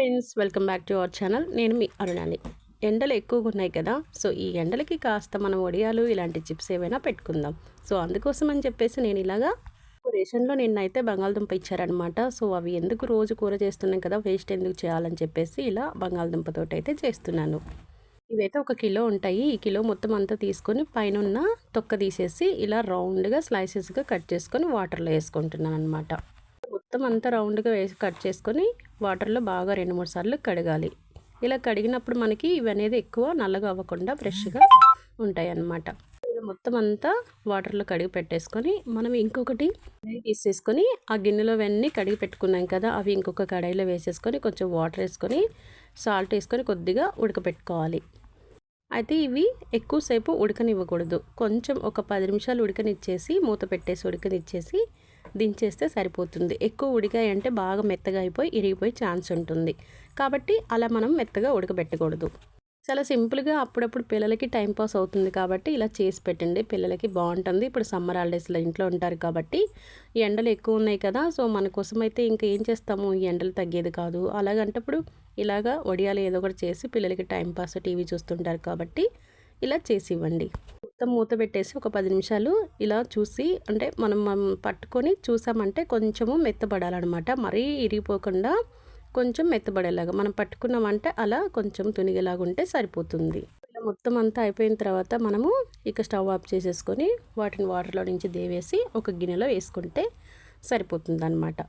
Friends welcome back to our channel. నేను మీ అరుణాని. ఎండలు ఎక్కువగా ఉన్నాయి కదా సో ఈ ఎండలకి కాస్త మనం వడియాలు ఇలాంటి చిప్స్ ఏవైనా పెట్టుకుందాం. సో అందుకోసం అని చెప్పేసి నేను ఇలాగా రేషన్లో నిన్నైతే బంగాళదుంప ఇచ్చారనమాట సో అవి ఎందుకు రోజు కూర చేస్తున్నాం కదా వేస్ట్ ఎందుకు చేయాలని చెప్పేసి ఇలా బంగాళదుంపతోటి అయితే చేస్తున్నాను. ఇవైతే ఒక కిలో ఉంటాయి. ఈ కిలో మొత్తం అంతా తీసుకొని పైన తొక్క తీసేసి ఇలా రౌండ్గా స్లైసెస్గా కట్ చేసుకొని వాటర్లో వేసుకుంటున్నాను అనమాట మొత్తం అంతా రౌండ్గా వేసి కట్ చేసుకొని వాటర్లో బాగా రెండు మూడు సార్లు కడగాలి. ఇలా కడిగినప్పుడు మనకి ఇవి అనేది ఎక్కువ నల్లగా అవ్వకుండా ఫ్రెష్గా ఉంటాయి అన్నమాట ఇలా మొత్తం అంతా వాటర్లో కడిగి పెట్టేసుకొని మనం ఇంకొకటి తీసేసుకొని ఆ గిన్నెలో అవన్నీ కడిగి పెట్టుకున్నాం కదా అవి ఇంకొక కడాయిలో వేసేసుకొని కొంచెం వాటర్ వేసుకొని సాల్ట్ వేసుకొని కొద్దిగా ఉడకపెట్టుకోవాలి. అయితే ఇవి ఎక్కువసేపు ఉడకనివ్వకూడదు. కొంచెం ఒక పది నిమిషాలు ఉడకనిచ్చేసి మూత పెట్టేసి ఉడకనిచ్చేసి దించేస్తే సరిపోతుంది. ఎక్కువ ఉడికాయంటే బాగా మెత్తగా అయిపోయి ఇరిగిపోయే ఛాన్స్ ఉంటుంది. కాబట్టి అలా మనం మెత్తగా ఉడకబెట్టకూడదు. చాలా సింపుల్గా అప్పుడప్పుడు పిల్లలకి టైం పాస్ అవుతుంది కాబట్టి ఇలా చేసి పెట్టండి. పిల్లలకి బాగుంటుంది. ఇప్పుడు సమ్మర్ హాలిడేస్లో ఇంట్లో ఉంటారు కాబట్టి ఎండలు ఎక్కువ ఉన్నాయి కదా సో మన కోసం అయితే ఇంకా ఏం చేస్తాము? ఈ ఎండలు తగ్గేది కాదు. అలాగంటప్పుడు ఇలాగా వడియాలు ఏదో ఒకటి చేసి పిల్లలకి టైం పాస్ టీవీ చూస్తుంటారు కాబట్టి ఇలా చేసి ఇవ్వండి. మొత్తం మూత పెట్టేసి ఒక పది నిమిషాలు ఇలా చూసి అంటే మనం పట్టుకొని చూసామంటే కొంచెము మెత్తబడాలన్నమాట. మరీ ఇరిగిపోకుండా కొంచెం మెత్తబడేలాగా. మనం పట్టుకున్నామంటే అలా కొంచెం తునిగేలాగా ఉంటే సరిపోతుంది. ఇలా మొత్తం అంతా అయిపోయిన తర్వాత మనము ఇక స్టవ్ ఆఫ్ చేసేసుకొని వాటిని వాటర్లో నుంచి దేవేసి ఒక గిన్నెలో వేసుకుంటే సరిపోతుంది అనమాట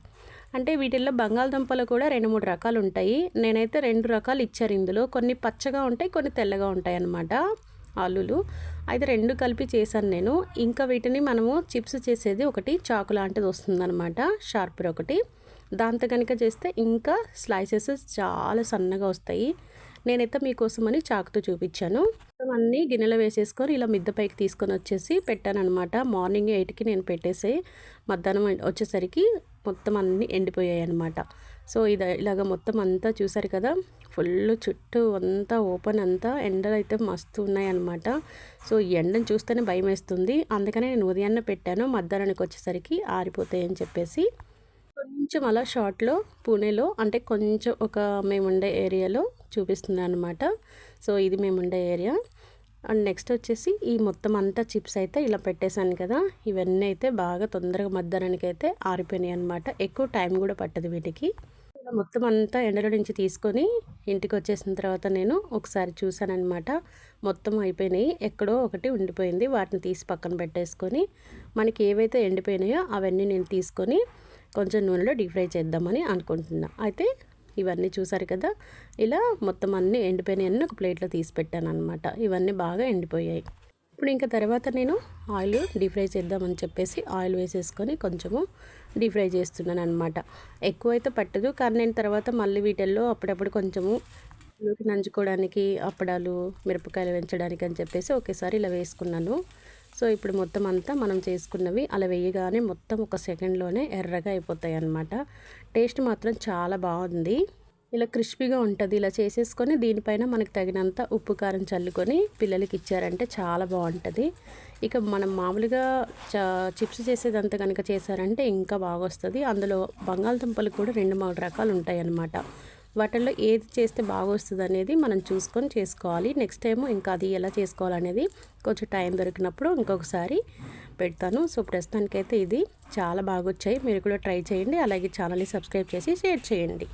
అంటే వీటిల్లో బంగాళదుంపలు కూడా రెండు మూడు రకాలు ఉంటాయి నేనైతే రెండు రకాలు ఇచ్చారు ఇందులో. కొన్ని పచ్చగా ఉంటాయి కొన్ని తెల్లగా ఉంటాయి అన్నమాట ఆలులు. అయితే రెండు కలిపి చేశాను నేను. ఇంకా వీటిని మనము చిప్స్ చేసేది ఒకటి చాకు లాంటిది వస్తుందన్నమాట షార్పర్ ఒకటి. దాంతో కనుక చేస్తే ఇంకా స్లైసెస్ చాలా సన్నగా వస్తాయి. నేనైతే మీకోసమని చాకుతో చూపించాను. అన్నీ గిన్నెలో వేసేసుకొని ఇలా మిద్ద పైకి తీసుకొని వచ్చేసి పెట్టాను అనమాట మార్నింగ్ ఎయిట్కి నేను పెట్టేసి మధ్యాహ్నం వచ్చేసరికి మొత్తం అన్నీ ఎండిపోయాయి అనమాట సో ఇది ఇలాగ మొత్తం అంతా చూసారు కదా ఫుల్ చుట్టూ అంతా ఓపెన్ అంతా ఎండలు అయితే మస్తు ఉన్నాయన్నమాట. సో ఈ ఎండను చూస్తేనే భయం వేస్తుంది. అందుకనే నేను ఉదయాన్నే పెట్టాను మధ్యాహ్నానికి వచ్చేసరికి ఆరిపోతాయని చెప్పేసి. కొంచెం అలా షార్ట్లో పూణేలో అంటే కొంచెం ఒక మేముండే ఏరియాలో చూపిస్తున్నాను అనమాట సో ఇది మేముండే ఏరియా. అండ్ నెక్స్ట్ వచ్చేసి ఈ మొత్తం అంతా చిప్స్ అయితే ఇలా పెట్టేశాను కదా ఇవన్నీ అయితే బాగా తొందరగా మధ్యాహ్నానికి అయితే ఆరిపోయినాయి అనమాట ఎక్కువ టైం కూడా పట్టదు వీటికి. మొత్తం అంతా ఎండలో నుంచి తీసుకొని ఇంటికి వచ్చేసిన తర్వాత నేను ఒకసారి చూసానమాట మొత్తం అయిపోయినాయి. ఎక్కడో ఒకటి ఉండిపోయింది. వాటిని తీసి పక్కన పెట్టేసుకొని మనకి ఏవైతే ఎండిపోయినాయో అవన్నీ నేను తీసుకొని కొంచెం నూనెలో డీప్ ఫ్రై చేద్దామని అనుకుంటున్నా. అయితే ఇవన్నీ చూసారు కదా? ఇలా మొత్తం అన్నీ ఎండిపోయినాయన్నీ ఒక ప్లేట్లో తీసి పెట్టాను అనమాట ఇవన్నీ బాగా ఎండిపోయాయి. ఇప్పుడు ఇంకా తర్వాత నేను ఆయిల్ డీప్ ఫ్రై చేద్దామని చెప్పేసి ఆయిల్ వేసేసుకొని కొంచెము డీప్ ఫ్రై చేస్తున్నాను అనమాట ఎక్కువ అయితే పట్టదు కానీ నేను తర్వాత మళ్ళీ వీటిల్లో అప్పుడప్పుడు కొంచెము నంచుకోవడానికి అప్పడాలు మిరపకాయలు పెంచడానికి అని చెప్పేసి ఒకేసారి ఇలా వేసుకున్నాను. సో ఇప్పుడు మొత్తం అంతా మనం చేసుకున్నవి అలా వేయగానే మొత్తం ఒక సెకండ్లోనే ఎర్రగా అయిపోతాయి అన్నమాట టేస్ట్ మాత్రం చాలా బాగుంది. ఇలా క్రిస్పీగా ఉంటుంది. ఇలా చేసేసుకొని దీనిపైన మనకు తగినంత ఉప్పు కారం చల్లుకొని పిల్లలకి ఇచ్చారంటే చాలా బాగుంటుంది. ఇక మనం మామూలుగా చ చిప్స్ చేసేదంతా కనుక చేశారంటే ఇంకా బాగా వస్తుంది అందులో బంగాళదుంపలు కూడా రెండు మూడు రకాలు ఉంటాయి అన్నమాట వాటిల్లో ఏది చేస్తే బాగా వస్తుంది అనేది మనం చూసుకొని చేసుకోవాలి. నెక్స్ట్ టైం ఇంకా అది ఎలా చేసుకోవాలనేది కొంచెం టైం దొరికినప్పుడు ఇంకొకసారి పెడతాను. సో ప్రస్తుతానికైతే ఇది. చాలా బాగా వచ్చాయి మీరు కూడా ట్రై చేయండి. అలాగే ఛానల్ని సబ్స్క్రైబ్ చేసి షేర్ చేయండి.